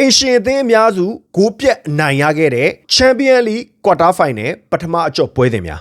အိမ်ရှင်အသင်းအများစုဂိုးပြတ်အနိုင်ရခဲ့တဲ့ Champions League Quarter Final ပထမအကျော့ပွဲစဉ်များ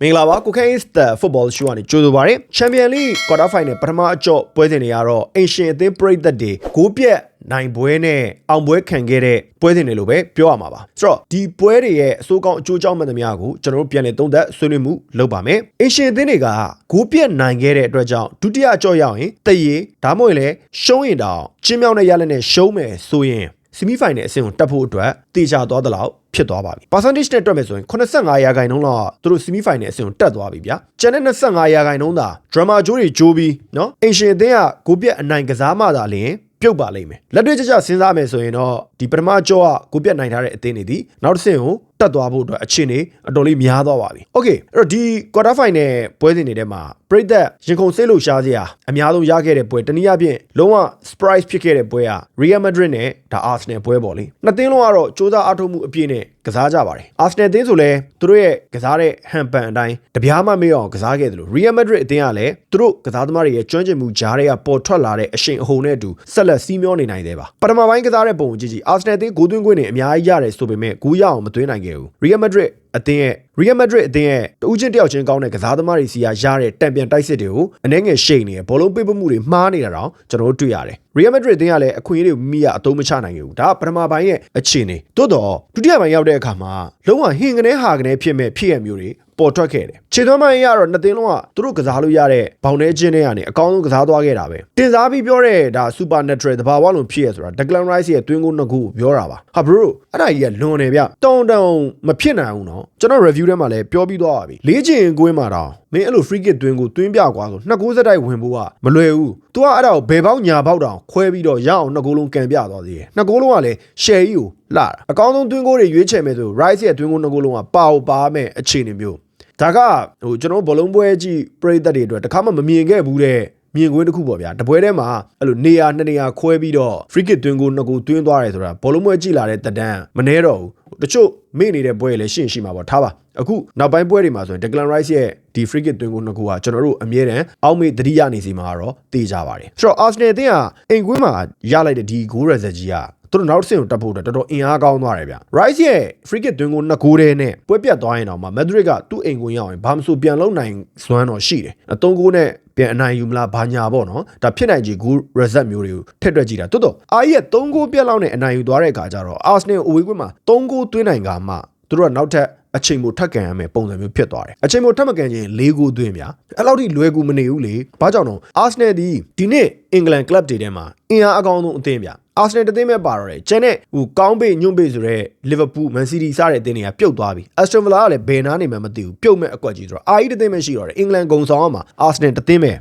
မင်္ဂလာပါကိုခိုင်းစတာ football show ကနေကြိုဆိုပါရစေ Champions League Quarter Final ပထမအကျော့ပွဲစဉ်တွေကတော့အိမ်ရှင်အသင်းပရိသတ်တွေဂိုးပြတ် နိုင်ပွဲနဲ့အောင်ပွဲခံခဲ့တဲ့ပွဲစဉ်တွေလို့ပဲပြောရမှာပါဆိုတော့ဒီပွဲတွေရဲ့အစိုးကောင်းအကျိုးကြောင့်မှန်သမျှကိုကျွန်တော်တို့ပြန်လည်သုံးသပ်ဆွေးနွေးမှုလုပ်ပါမယ်အရှင်အသင်းတွေကဂိုးပြတ်နိုင်ခဲ့တဲ့အတွက်ကြောင့်ဒုတိယအကြော့ရောက်ရင်တရေဒါမှမဟုတ်လည်းရှုံးရင်တောင်ချင်းမြောင်းတဲ့ရလက်နဲ့ရှုံးမယ်ဆိုရင်ဆီမီဖိုင်နယ်အဆင့်ကိုတက်ဖို့အတွက်တေချာသွားသလောက်ဖြစ်သွားပါပြီ။ percentage နဲ့တွက်မယ်ဆိုရင်85ရာခိုင်နှုန်းလောက်သူတို့ဆီမီဖိုင်နယ်အဆင့်ကိုတက်သွားပြီဗျာ။ကျန်တဲ့25ရာခိုင်နှုန်းသာ drama ဂျိုးတွေဂျိုးပြီးနော်။အင်ရှင်အသင်းကဂိုးပြက်အနိုင်ကစားမှသာလျှင် ပြုတ်ပါလိမ့်မယ်လက်တွေ့ကျကျစဉ်းစားမယ်ဆိုရင်တော့ ဒီပထမကြောကကိုပြက်နိုင်ထားတဲ့အသင်းတွေဒီနောက်တစ်ဆင့်ကိုတက်သွားဖို့အတွက်အချင်းနေအတော်လေးများသွားပါပြီ။ Okay အဲ့တော့ဒီ quarter final ပွဲစဉ်တွေထဲမှာပရိသတ်ရင်ခုန်စိတ်လို့ရှားစရာအများဆုံးရခဲ့တဲ့ပွဲတနည်းအားဖြင့်လုံးဝ surprise ဖြစ်ခဲ့တဲ့ပွဲက Real Madrid နဲ့ဒါ Arsenal ပွဲပေါ့လေ။နှစ်သင်းလုံးကတော့စ조사အားထုတ်မှုအပြည့်နဲ့ကစားကြပါတယ်။ Arsenal အသင်းဆိုလဲသူတို့ရဲ့ကစားတဲ့ဟန်ပန်အတိုင်းတပြားမှမေ့အောင်ကစားခဲ့တယ်လို့ Real Madrid အသင်းကလည်းသူတို့ကစားသမားတွေရဲ့ကျွမ်းကျင်မှုဂျားတွေကပေါ်ထွက်လာတဲ့အရှိန်အဟုန်နဲ့အတူဆက်လက်စီးမျောနေနိုင်သေးပါ။ပထမပိုင်းကစားတဲ့ပုံကိုကြည့်ကြည့် Arsenal အသင်းဂိုးသွင်းခွင့်တွေအများကြီးရတယ်ဆိုပေမဲ့ဂိုးရအောင်မသွင်းနိုင်ခဲ့ဘူး။ Real Madrid အသင်းရဲ့ Real Madrid အသင်းရဲ့တဦးချင်းတယောက်ချင်းကောင်းတဲ့ကစားသမားတွေစီကရတဲ့တံပြန်တိုက်စစ်တွေကိုအနှဲငယ်ရှိန်နေရဘောလုံးပေးပမှုတွေမှားနေတာတော့ကျွန်တော်တို့တွေ့ရတယ်။ Real Madrid အသင်းကလည်းအခွင့်အရေးတွေမိရအသုံးမချနိုင်ခဲ့ဘူး။ဒါကပထမပိုင်းရဲ့အခြေအနေ။သို့တော့ဒုတိယပိုင်းရောက်တဲ့အခါမှာလုံးဝဟင်ကနေဟာကနေဖြစ်မဲ့ဖြစ်ရမျိုးတွေပေါ်ထွက်ခဲ့တယ်။ခြေသွမ်းပိုင်းရတော့နှစ်သင်းလုံးကသူတို့ကစားလို့ရတဲ့ဘောင်ထဲချင်းတွေကနေအကောင်းဆုံးကစားသွားခဲ့တာပဲ။တင်စားပြီးပြောတဲ့ဒါ supernatural တဘာဝလုံးဖြစ်ရဆိုတာ Declan Rice ရဲ့တွင်းကိုနှစ်ခုကိုပြောတာပါ။ဟာ bro အဲ့ဒါကြီးကလွန်တယ်ဗျ။တောင်းတောင်းမဖြစ်နိုင်ဘူးနော်။ကျွန်တော် review ထဲမှာလည်းပြောပြီးသွားပါပြီ။လေးချင်ကွင်းမှာတော့မင်းအဲ့လို free kick တွင်းကိုတွင်းပြကွာဆိုနှစ်ကိုးစက်တိုက်ဝင်ဖို့ကမလွယ်ဘူး။ तू ကအဲ့ဒါကိုဘယ်ပေါက်ညာပေါက်တောင်ခွဲပြီးတော့ရအောင်နှစ်ကိုးလုံးကန်ပြသွားသေးတယ်။နှစ်ကိုးလုံးကလည်း share ကြီးကိုလာတာ။အကောင်းဆုံးတွင်းကိုတွေရွေးချယ်မယ်ဆို Rice ရဲ့တွင်းကိုနှစ်ကိုးလုံးကပါဝပါမဲ့အခြေအနေမျိုး။ဒါကဟိုကျွန်တော်ဘောလုံးပွဲကြည့်ပရိသတ်တွေအတွက်တခါမှမမြင်ခဲ့ဘူးတဲ့မြင်ကွင်းတစ်ခုပေါ့ဗျာတပွဲထဲမှာအဲ့လိုနေရာနှစ်နေရာခွဲပြီးတော့ free kick တွင်းကိုနှစ်ကိုတွင်းသွားတယ်ဆိုတာဘောလုံးပွဲကြည့်လာတဲ့တက်တန်းမနှဲတော့ဘူးတချို့မေ့နေတဲ့ပွဲလည်းရှင်းရှိမှာပေါ့ထားပါ အခုနောက်ပိုင်းပွဲတွေမှာဆိုရင် Declan Rice ရဲ့ဒီ free kick တွင်းကိုနှစ်ခုကကျွန်တော်တို့အမြဲတမ်းအောက်မေ့တတိယနေစီမှာတော့တေးကြပါတယ်ဆိုတော့ Arsenal အသင်းကအိမ်ကွင်းမှာရလိုက်တဲ့ဒီ goal result ကြီးကသူတို့နောက်တစ်ဆင့်ကိုတက်ဖို့အတွက်တော်တော်အင်အားကောင်းသွားတယ်ဗျ။ Rice ရဲ့ free kick တွင်းကိုနှစ်ကိုးတည်းနဲ့ပွဲပြတ်သွားရင်တော့မှ Madrid ကသူ့အိမ်ကွင်းရောက်ရင်ဘာမှမဆိုပြန်လုံနိုင်စွမ်းတော့ရှိတယ်။အသုံးကိုးနဲ့ပြန်အနိုင်ယူမလားဘာညာပေါ့နော်။ဒါဖြစ်နိုင်ချေ goal result မျိုးတွေကိုထက်တွက်ကြည့်တာ။တိုးတော့အာရဲ့3ဂိုးပြတ်လောက်နဲ့အနိုင်ယူသွားတဲ့အခါကျတော့ Arsenal အဝေးကွင်းမှာ3ဂိုးသွင်းနိုင်ကမှသူတို့ကနောက်ထပ် အချိန်မိုထပ်ကန်ရမယ်ပုံစံမျိုးဖြစ်သွားတယ်အချိန်မိုထပ်မကန်ခြင်း၄ခုသွင်းဗျာအဲ့လောက်ထိလွယ်ကူမနေဘူးလေဘာကြောင့်တော့အာဆနယ်ဒီဒီနေ့အင်္ဂလန်ကလပ်တွေထဲမှာအင်အားအကောင်းဆုံးအသင်းဗျာအာဆနယ်တသင်းပဲပါတော့တယ်ကျန်တဲ့ဟိုကောင်းပိတ်ညွန့်ပိတ်ဆိုတဲ့လီဗာပူးမန်စီးတီးစတဲ့အသင်းတွေကပြုတ်သွားပြီအက်စတွန်ဗလာကလည်းဘယ်နာနေမှမသိဘူးပြုတ်မဲ့အကွက်ကြီးဆိုတော့အာကြီးတသင်းပဲရှိတော့တယ်အင်္ဂလန်ဂုံဆောင်အောင်မှာအာဆနယ်တသင်းပဲ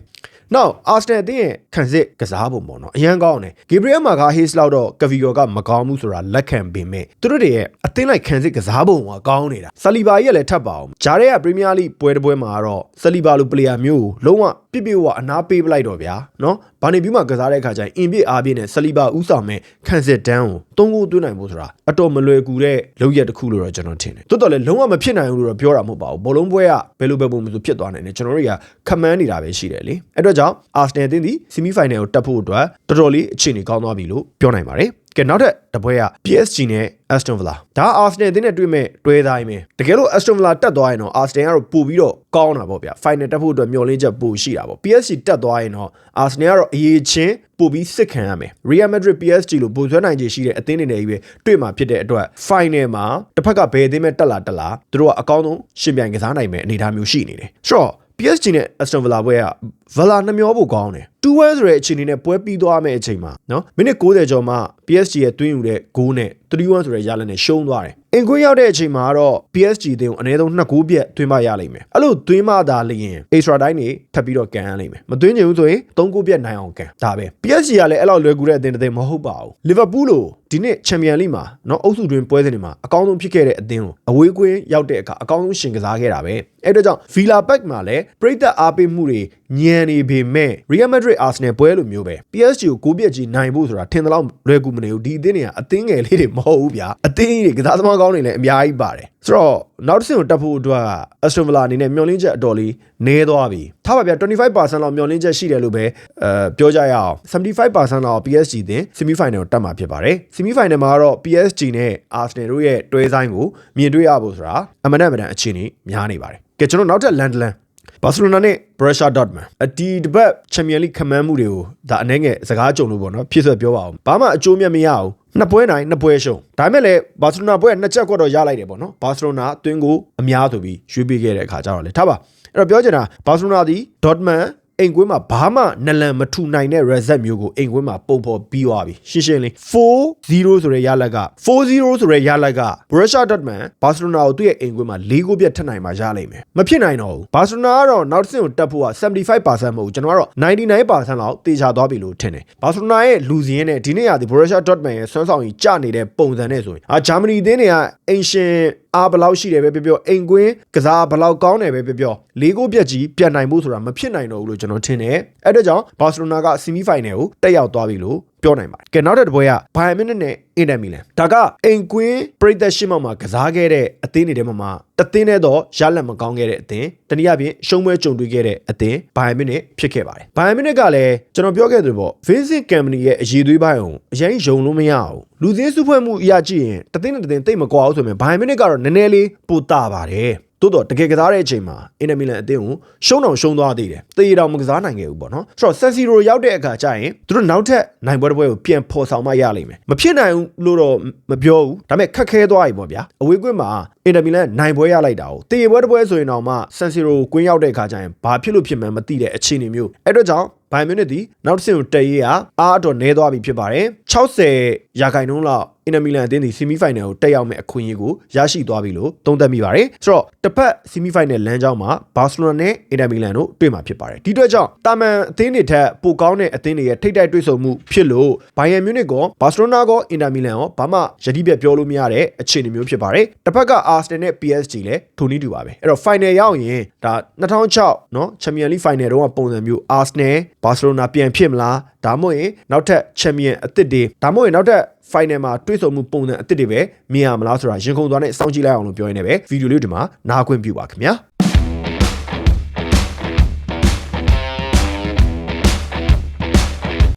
နောက်အာစနယ်အသင်းရဲ့ခံစစ်ကစားပုံပေါ့နော်အရန်ကောင်းတယ်ဂေဘရီယယ်မာကာဟေးစ်လောက်တော့ကဗီယောကမကောင်းဘူးဆိုတာလက်ခံပေမဲ့သူတို့တွေရဲ့အသင်းလိုက်ခံစစ်ကစားပုံကကောင်းနေတာဆလီဘာကြီးကလည်းထပ်ပါအောင်ဂျားရဲကပရီးမီးယားလိပွဲတစ်ပွဲမှာတော့ဆလီဘာလိုပလေယာမျိုးကိုလုံးဝပြစ်ပြဝအနာပေးပလိုက်တော့ဗျာနော် ဘာနေပြီးမှကစားတဲ့အခါကျရင်အင်ပြစ်အားပြည့်နဲ့ဆလီဘာဥဆောင်မဲ့ခံစစ်တန်းကိုသုံးကိုသွင်းနိုင်ဖို့ဆိုတာအတော်မလွယ်ကူတဲ့လုပ်ရက်တစ်ခုလို့တော့ကျွန်တော်ထင်တယ်တိုးတော်လည်းလုံးဝမဖြစ်နိုင်ဘူးလို့တော့ပြောတာမဟုတ်ပါဘူးဘောလုံးပွဲကဘယ်လိုပဲပုံမှန်ဆိုဖြစ်သွားနိုင်တယ်ကျွန်တော်တို့ကခမန်းနေတာပဲရှိတယ်လေအဲ့တော့ကြောင့်အာဆနယ်အသင်းဒီဆီမီဖိုင်နယ်ကိုတက်ဖို့အတွက်တော်တော်လေးအခြေအနေကောင်းသွားပြီလို့ပြောနိုင်ပါတယ် ကဲနောက်ထပ်တပွဲက PSG နဲ့ Aston Villa ဒါ Arsenal အသင်းနဲ့တွေ့မဲ့တွဲသားပဲတကယ်လို့ Aston Villa တက်သွားရင်တော့ Arsenal ကတော့ပို့ပြီးတော့ကောင်းတာပေါ့ဗျာ Final တက်ဖို့အတွက်မျှော်လင့်ချက်ပိုရှိတာပေါ့ PSG တက်သွားရင်တော့ Arsenal ကတော့အရေးချင်းပို့ပြီးစစ်ခံရမယ် Real Madrid PSG လို့ပို့ဆွဲနိုင်ခြေရှိတဲ့အသင်းတွေနဲ့ကြီးပဲတွေ့မှာဖြစ်တဲ့အတွက် Final မှာတစ်ဖက်ကဘယ်အသင်းမဲ့တက်လာတက်လာသူတို့ကအကောင်းဆုံးရှင်ပြိုင်ကစားနိုင်မယ့်အနေအထားမျိုးရှိနေတယ်ဆိုတော့ PSG နဲ့ Aston Villa ပွဲက Villa နှမျောဖို့ကောင်းတယ်2-1ဆိုတဲ့အခြေအနေနဲ့ပွဲပြီးသွားမယ့်အချိန်မှာနော်မိနစ်90ကျော်မှ PSG ရဲ့တွင်းယူတဲ့ဂိုးနဲ့3-1ဆိုတဲ့ရလဒ်နဲ့ရှုံးသွားတယ်အင်ကွင်းရောက်တဲ့အချိန်မှာတော့ PSG အသင်းကိုအနည်းဆုံး2ဂိုးပြတ်သွင်းမရလိမ့်မယ်အဲ့လိုသွင်းမသာလျင် extra time တွေထပ်ပြီးတော့ကန်ရလိမ့်မယ်မသွင်းချင်ဘူးဆိုရင်3ဂိုးပြတ်နိုင်အောင်ကန်ဒါပဲ PSG ကလည်းအဲ့လောက်လွယ်ကူတဲ့အသင်းတစ်သင်းမဟုတ်ပါဘူး Liverpool လို့ဒီနှစ်ချန်ပီယံလိမှာနော်အုပ်စုတွင်ပွဲစဉ်တွေမှာအကောင်းဆုံးဖြစ်ခဲ့တဲ့အသင်းကိုအဝေးကွင်းရောက်တဲ့အခါအကောင်းဆုံးရှင်ကစားခဲ့တာပဲအဲ့တော့ကြောင့် Villa Park မှာလည်းပြည်သက်အားပေးမှုတွေ ညံနေပေမဲ့ Real Madrid Arsenal ပွဲလိုမျိုးပဲ PSG ကိုကိုပြက်ကြီးနိုင်ဖို့ဆိုတာထင်သလောက်လွယ်ကူမနေဘူးဒီအသင်းတွေကအသင်းငယ်လေးတွေမဟုတ်ဘူးဗျာအသင်းကြီးတွေကစားသမားကောင်းတွေလည်းအများကြီးပါတယ်ဆိုတော့နောက်တစ်ဆင့်ကိုတက်ဖို့အတွက် Aston Villa အနေနဲ့မျှော်လင့်ချက်အတော်လေးနည်းသွားပြီထားပါဗျာ25%လောက်မျှော်လင့်ချက်ရှိတယ်လို့ပဲအဲပြောကြရအောင်75%လောက် PSG တင် semi final ကိုတက်မှာဖြစ်ပါတယ် semi final မှာတော့ PSG နဲ့ Arsenal တို့ရဲ့တွဲဆိုင်ကိုမြင်တွေ့ရဖို့ဆိုတာအမှန်တမ်းအမှန်တမ်းအခြေအနေများနေပါတယ်ကဲကျွန်တော်နောက်ထပ်လန်ဒလန် ဘာစီလိုနာနဲ့ Borussia Dortmund အဒီတပတ်ချန်ပီယံလိခမန်းမှုတွေကိုဒါအနေငယ်စကားကြုံလို့ပေါ့နော်ဖြစ်ဆွဲပြောပါအောင်ဘာမှအကျိုးမြတ်မရအောင်နှစ်ပွဲနိုင်နှစ်ပွဲရှုံးဒါပေမဲ့လည်းဘာစီလိုနာပွဲကနှစ်ချက်ကွက်တော့ရလိုက်တယ်ပေါ့နော်ဘာစီလိုနာအသွင်းကိုအများဆိုပြီးရွေးပေးခဲ့တဲ့အခါကျတော့လေထားပါအဲ့တော့ပြောချင်တာဘာစီလိုနာဒီ Dortmund အိမ်ကွင်းမှာဘာမှနလန်မထူနိုင်တဲ့ reset မျိုးကိုအိမ်ကွင်းမှာပုံဖော်ပြီးသွားပြီရှင်းရှင်းလေး4-0ဆိုတဲ့ရလက်က4-0ဆိုတဲ့ရလက်က Borussia Dortmund ဘာစီလိုနာကိုသူ့ရဲ့အိမ်ကွင်းမှာ၄ဂိုးပြတ်ထက်နိုင်မှာရလိမ့်မယ်မဖြစ်နိုင်တော့ဘူးဘာစီလိုနာကတော့နောက်တစ်ဆင့်ကိုတက်ဖို့က75%မဟုတ်ဘူးကျွန်တော်ကတော့99%လောက်တေချာသွားပြီလို့ထင်တယ်ဘာစီလိုနာရဲ့လူစင်းနဲ့ဒီနေ့ရသည် Borussia Dortmund ရဲ့ဆွမ်းဆောင်ရည်ကျနေတဲ့ပုံစံနဲ့ဆိုရင်အာဂျာမနီအသင်းတွေကအိမ်ရှင် အားဘယ်လောက်ရှိတယ်ပဲပြောပြောအိမ်ကွင်းကစားဘယ်လောက်ကောင်းတယ်ပဲပြောပြောလေးကိုပြက်ကြီးပြန်နိုင်ဖို့ဆိုတာမဖြစ်နိုင်တော့ဘူးလို့ကျွန်တော်ထင်တယ်အဲ့ဒါကြောင့်ဘာစီလိုနာကဆီမီဖိုင်နယ်ကိုတက်ရောက်သွားပြီလို့ ပြောနိုင်ပါတယ်ကဲနောက်တစ်ပွဲကဘိုင်ယန်မြူနစ်နဲ့အင်တာမီလန်ဒါကအိမ်ကွင်းပရိသတ်ရှစ်မောက်မှာကစားခဲ့တဲ့အသင်းတွေထဲမှာမှတသင်းနဲ့တော့ရလက်မကောင်းခဲ့တဲ့အသင်းတနည်းအားဖြင့်ရှုံးပွဲကြုံတွေ့ခဲ့တဲ့အသင်းဘိုင်ယန်မြူနစ်ဖြစ်ခဲ့ပါတယ်ဘိုင်ယန်မြူနစ်ကလည်းကျွန်တော်ပြောခဲ့သလိုပေါ့ Vincent Company ရဲ့အရေးသွေးပိုင်းကိုအရင်ယုံလို့မရအောင်လူစင်းစုဖွဲ့မှုအရာကြည့်ရင်တသင်းနဲ့တသင်းတိတ်မကွာဘူးဆိုရင်ဘိုင်ယန်မြူနစ်ကတော့နည်းနည်းလေးပိုတာပါတယ် တိုးတော့တကယ်ကစားတဲ့အချိန်မှာအင်တာမီလန်အသင်းကိုရှုံးအောင်ရှုံးသွားသေးတယ်။တေးတောင်မကစားနိုင်ခဲ့ဘူးပေါ့နော်။ဆိုတော့ဆန်စီရိုရောက်တဲ့အခါကျရင်သူတို့နောက်ထပ်နိုင်ပွဲတစ်ပွဲကိုပြန်ဖော်ဆောင်မှရလိမ့်မယ်။မဖြစ်နိုင်ဘူးလို့တော့မပြောဘူး။ဒါပေမဲ့ခက်ခဲသွားပြီပေါ့ဗျာ။အဝေးကွင်းမှာအင်တာမီလန်နိုင်ပွဲရလိုက်တာကိုတေးပွဲတစ်ပွဲဆိုရင်တော့မှဆန်စီရိုကွင်းရောက်တဲ့အခါကျရင်ဘာဖြစ်လို့ဖြစ်မှန်းမသိတဲ့အခြေအနေမျိုး။အဲ့တော့ကြောင့်ဘိုင်မြူနစ်ဒီနောက်တစ်ဆင့်ကိုတက်ရေးကအားအတော်နည်းသွားပြီဖြစ်ပါတယ်60ရာခိုင်နှုန်းလောက်အင်တာမီလန်အသင်းဒီဆီမီဖိုင်နယ်ကိုတက်ရောက်မဲ့အခွင့်အရေးကိုရရှိသွားပြီလို့သုံးသပ်မိပါတယ်ဆိုတော့တစ်ဖက်ဆီမီဖိုင်နယ်လမ်းကြောင်းမှာဘာစီလိုနာနဲ့အင်တာမီလန်တို့တွေ့မှာဖြစ်ပါတယ်ဒီအတွက်ကြောင့်တာမန်အသင်းတွေထက်ပိုကောင်းတဲ့အသင်းတွေရဲ့ထိပ်တိုက်တွေ့ဆုံမှုဖြစ်လို့ဘိုင်ယန်မြူနစ်ကဘာစီလိုနာကအင်တာမီလန်ရောဘာမှယတိပြတ်ပြောလို့မရတဲ့အခြေအနေမျိုးဖြစ်ပါတယ်တစ်ဖက်ကအာစနယ်နဲ့ PSG လည်းထိုနည်းတူပါပဲအဲ့တော့ final ရောက်ရင်ဒါ2006เนาะချန်ပီယံလိဖိုင်နယ်တုန်းကပုံစံမျိုးအာစနယ်ဘာစီလိုနာပြန်ဖြစ်မလားဒါမှမဟုတ်ရင်နောက်ထပ်ချန်ပီယံအသစ်တွေဒါမှမဟုတ်ရင်နောက်ထပ် final မှာတွေ့ဆုံမှုပုံစံအသစ်တွေပဲမြင်ရမလားဆိုတာရင်ခုန်သွားနဲ့စောင့်ကြည့်လိုက်အောင်လို့ပြောရင်းနဲ့ပဲဗီဒီယိုလေးဒီမှာနားခွင့်ပြုပါခင်ဗျာ